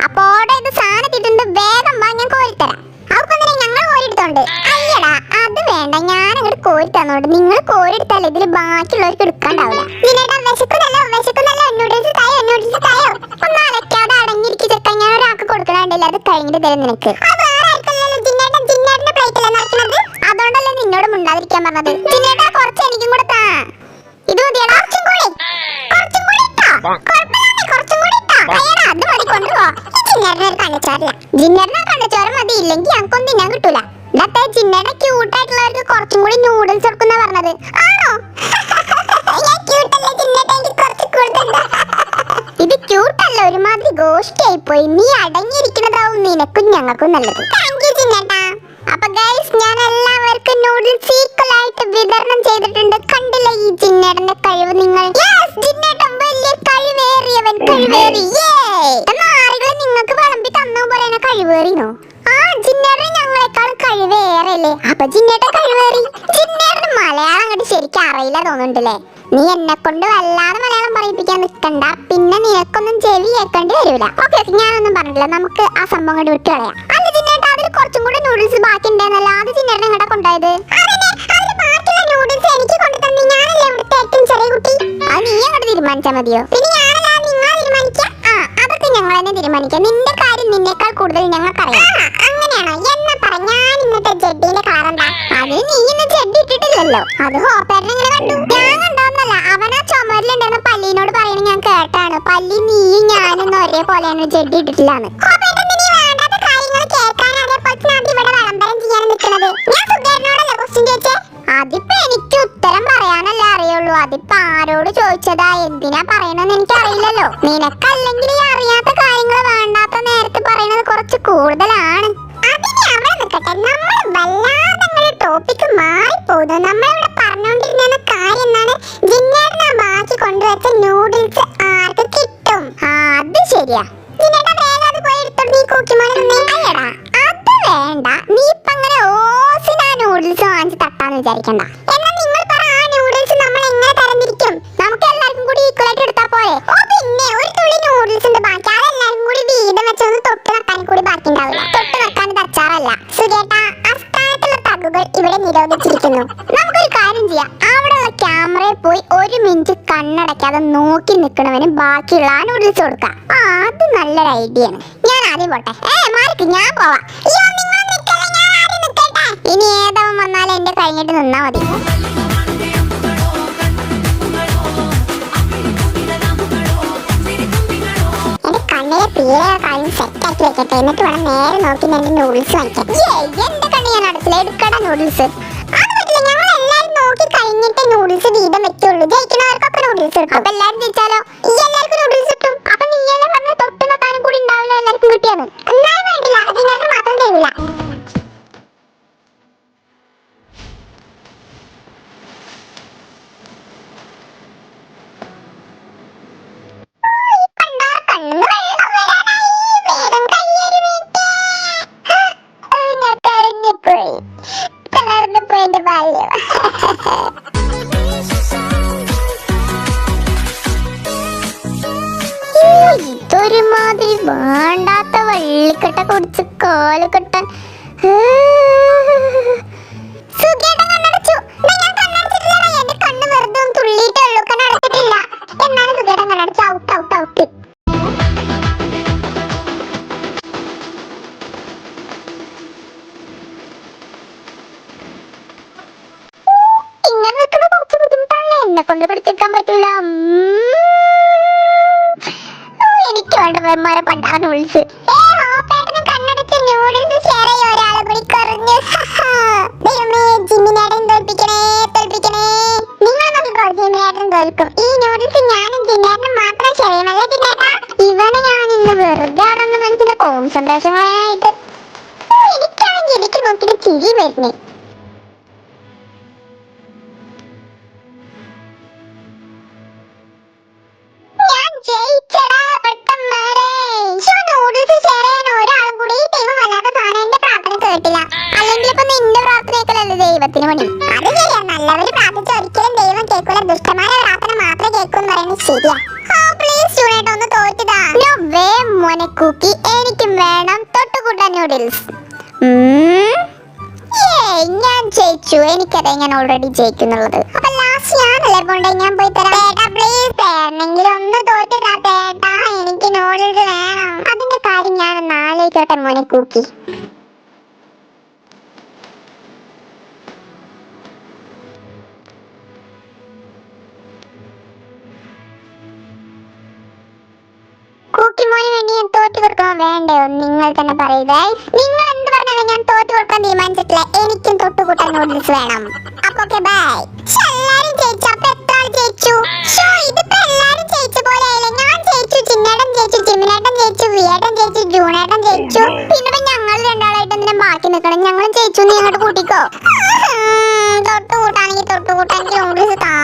അപ്പൊ ഓർഡർ ചെയ്ത് സാധനം വേഗം വാ ഞാൻ അയ്യടാ അത് വേണ്ട ഞാൻ അങ്ങോട്ട് നിങ്ങൾ കോരിയെടുത്താൽ ഇതിൽ ബാക്കിയുള്ളവർക്ക് എടുക്കാണ്ടാവില്ല നിന്നേട്ടാ ചെക്ക ഞാൻ ഒരാൾക്ക് കൊടുക്കണുണ്ടല്ലോ അത് കഴിഞ്ഞിട്ട് തരും നിനക്ക്. അതുകൊണ്ടല്ലേ നിന്നോട് മുണ്ടാതിരിക്കാൻ പറഞ്ഞത്. ഞങ്ങൾക്കൊന്നും തിന്നാൻ കിട്ടൂല. ജിന്നേട്ട ക്യൂട്ട് ആയിട്ടുള്ളവർക്ക് കുറച്ചും കൂടി നൂഡിൽസ് എടുക്കുന്ന പറഞ്ഞത്. ആണോ. ഇത്. ക്യൂട്ട് അല്ല ഒരുമാതിരി ഗോഷ്ടി പോയി നീ അടങ്ങിയിരിക്കുന്നതാവും നിനക്കും ഞങ്ങൾക്കും നല്ലത്. താങ്ക് യു ജിന്നേട്ടാ അപ്പൊ ഗൈസ് ഞാൻ എല്ലാവർക്കും നൂഡിൽസ് ഈക്വൽ ആയിട്ട് വിതരണം ചെയ്തിട്ടുണ്ട്. കണ്ടില്ല ഈ ജിന്നേട്ടന്റെ കഴിവ് നിങ്ങൾ? Yes, ജിന്നേട്ടൻ വലിയ കഴിവേറിയവൻ കഴിവേറി. നിങ്ങൾക്ക് വിളമ്പി തന്നു പറയുന്ന കഴിവേറിനോ കഴിവേറല്ലേ അപ്പൊ ജിന്നേട്ട കഴിവേറി ജിന്നേട്ടന് മലയാളം അങ്ങോട്ട് ശരിക്കും അറിയില്ല തോന്നുന്നുണ്ടല്ലേ? നീ എന്നെ കൊണ്ട് വല്ലാതെ മലയാളം പറയിപ്പിക്കാൻ നിൽക്കണ്ട പിന്നെ നിനക്കൊന്നും ചെവി കേൾക്കേണ്ടി വരില്ല. ഓക്കെ ഓക്കെ ഞാനൊന്നും പറഞ്ഞില്ല നമുക്ക് ആ സംഭവം കൂടി വിട്ട് കളയാം. അല്ല ജിന്നേട്ടാ അതിൽ കുറച്ചും കൂടി നൂഡിൽസ് ബാക്കി ഉണ്ടെന്നല്ല അത് ജിന്നേട്ടനെ ഇങ്ങോട്ട് കൊണ്ടുപോയത് നീ അങ്ങോട്ട് തീരുമാനിച്ചാൽ മതിയോ? പിന്നെ ഞാനല്ല നിങ്ങൾ തീരുമാനിക്കാം? ആ അതൊക്കെ ഞങ്ങൾ തന്നെ തീരുമാനിക്കാം. നിന്റെ കാര്യം നിന്നേക്കാൾ കൂടുതൽ ഞങ്ങൾക്കറിയാം. ഇട്ടിട്ടില്ലല്ലോ അത് ഹോപ്പേട്ടൻ ഇങ്ങനെ കണ്ടു. ഞാൻ കണ്ടോന്നല്ല അവൻ ആ ചുമരിലുണ്ടെന്ന് പല്ലിനോട് പറയണ ഞാൻ കേട്ടാണ്. പല്ലി നീയും ഞാനും ഒരേപോലെയാണ്. ജഡ്ഡി ഇട്ടിട്ടില്ലാന്ന്. നീ അതിപ്പോ എനിക്ക് ഉത്തരം പറയാനല്ലേ അറിയുള്ളൂ. അതിപ്പോ ആരോട് ചോദിച്ചതാ? എന്തിനാ പറയണെന്ന് എനിക്ക് അറിയില്ലല്ലോ നിനക്കല്ലെങ്കിൽ അറിയാത്ത കാര്യങ്ങൾ വേണ്ടാത്ത നേരത്തെ പറയുന്നത് കുറച്ച് കൂടുതലാണ്. അതിനെ അവിടെ നിൽക്കട്ടെ. നമ്മൾ വല്ലാതെ ടോപ്പിക്ക് മാറിപ്പോകുന്നു നമ്മളിവിടെ പറഞ്ഞുകൊണ്ടിരുന്ന കാര്യം എന്താണ്? ജിന്നേട്ടനെ ബാക്കി കൊണ്ടുവച്ച നൂഡിൽസ് ആർക്ക് കിട്ടും? ആ അത് ശരിയാ. ജിന്നേട്ടൻ വേഗം അത് പോയി എടുത്തോണ്ട് നീ കൂക്കിമോനെ നിന്നേ അയ്യടാ അത് വേണ്ട. നീ ഇപ്പങ്ങനെ ഓസിന് നൂഡിൽസ് വാങ്ങിച്ച് തട്ടാന്ന് വിചാരിക്കണ്ട. തകുകൾ ഇവിടെ നിരോധിച്ചിരിക്കുന്നു. നമുക്കൊരു കാര്യം ചെയ്യാം. അവിടെയുള്ള ക്യാമറയിൽ പോയി ഒരു മിനിറ്റ് കണ്ണടയ്ക്കാതെ നോക്കി നിൽക്കണവന് ബാക്കിയുള്ള നൂഡിൽസ് കൊടുക്കാം. ആ അത് നല്ലൊരു ഐഡിയ ആണ്. ഞാൻ ആദ്യം പോട്ടെ. ഏ മാർക്ക് ഞാൻ പോവാം. ഇനി ഏതവൻ വന്നാലും എന്റെ കഴിഞ്ഞിട്ട് നിന്നാ മതി. പീല കാര്യം സെറ്റ് ആക്കി വെക്കട്ടെ. എന്നിട്ട് വേണം നേരെ നോക്കി എന്റെ നൂഡിൽസ് വാങ്ങിക്കാൻ. എന്റെ കണ്ണ് ഞാൻ അടച്ചില്ല എടുക്കട നൂഡിൽസ് അത് പറ്റില്ല ഞങ്ങൾ എല്ലാരും നോക്കി കഴിഞ്ഞിട്ട് നൂഡിൽസ് വീതം വെക്കുള്ളൂ. ജയിക്കുന്നവർക്കൊക്കെ നൂഡിൽസ് എടുക്കും. അപ്പൊ ഔട്ട് ഇങ്ങനെ നിൽക്കുന്ന കുറച്ച് ബുദ്ധിമുട്ടാണ് എന്നെ കൊണ്ട് പിടിച്ചെടുക്കാൻ പറ്റില്ല നോക്കിക്കോ വിളിച്ച് തോൽക്കും. ഈ നൂഡിൽസ് ഞാനും ജിന്നേട്ടനും മാത്രം ഷെയർ ചെയ്യണല്ലേ ഇവനെ ഞാൻ ഇന്ന് വെറുതെ ആണെന്ന് മനസ്സിന്റെ കോൺസെൻട്രേഷനായിട്ട് എനിക്കാണെങ്കിൽ എനിക്ക് നോക്കിയിട്ട് ചിരി വരുന്നേ. ദൈവത്തിന് പണി അത് ശരിയാ. നല്ലവര് പ്രാർത്ഥിച്ച ഒരിക്കലും ദൈവം കേൾക്കൂല. ദുഷ്ടന്മാരെ പ്രാർത്ഥന മാത്രമേ കേൾക്കൂ പറയുന്നത് ശരിയാ. ഒന്ന് തോറ്റതാ. നോ വേ മോനെ കുക്കി എനിക്കും വേണം തൊട്ടുകൂട്ട നൂഡിൽസ് ഞാൻ ജയിച്ചു. എനിക്കറിയാം ഞാൻ ഓൾറെഡി ജയിക്കുന്നുള്ളത് അപ്പൊ ലാസ്റ്റ് ഞാനല്ലേ പോണ്ടേ ഞാൻ പോയി തരാം. പ്ലീസ് തരണമെങ്കിൽ ഒന്ന് തോറ്റിട്ടാ ചേട്ടാ എനിക്ക് നൂഡിൽസ് വേണം. അതിന്റെ കാര്യം ഞാനൊന്ന് ആലോചിക്കട്ടെ മോനെ കൂക്കി. വേണ്ടേ? നിങ്ങൾ തന്നെ പറയൂ. നിങ്ങൾ എന്ത് പറഞ്ഞാലും ഞാൻ തോറ്റു കൊടുക്കാൻ തീരുമാനിച്ചിട്ടില്ല. എനിക്കും തൊട്ടുകൂട്ടാൻ നോട്ടീസ് വേണം. അപ്പൊ ബൈ എല്ലാരും ജയിച്ചു. അപ്പൊ എത്ര ആൾ ജയിച്ചു? എല്ലാരും ജയിച്ച പോലെ ആയില്ലേ? ഞാൻ ജയിച്ചു ചിന്നേടൻ ജയിച്ചു ചിമ്മിനേട്ടൻ ജയിച്ചു വിയേട്ടൻ ജയിച്ചു ജൂണേട്ടൻ ജയിച്ചു. പിന്നെ ഞങ്ങൾ രണ്ടാളായിട്ട് എന്തിനാ ബാക്കി നിൽക്കണം ഞങ്ങളും ജയിച്ചു നീ അങ്ങോട്ട് കൂട്ടിക്കോ. തൊട്ടുകൂട്ടാണെങ്കിൽ തൊട്ടുകൂട്ടാൻ നൂഡിൽസ് താ.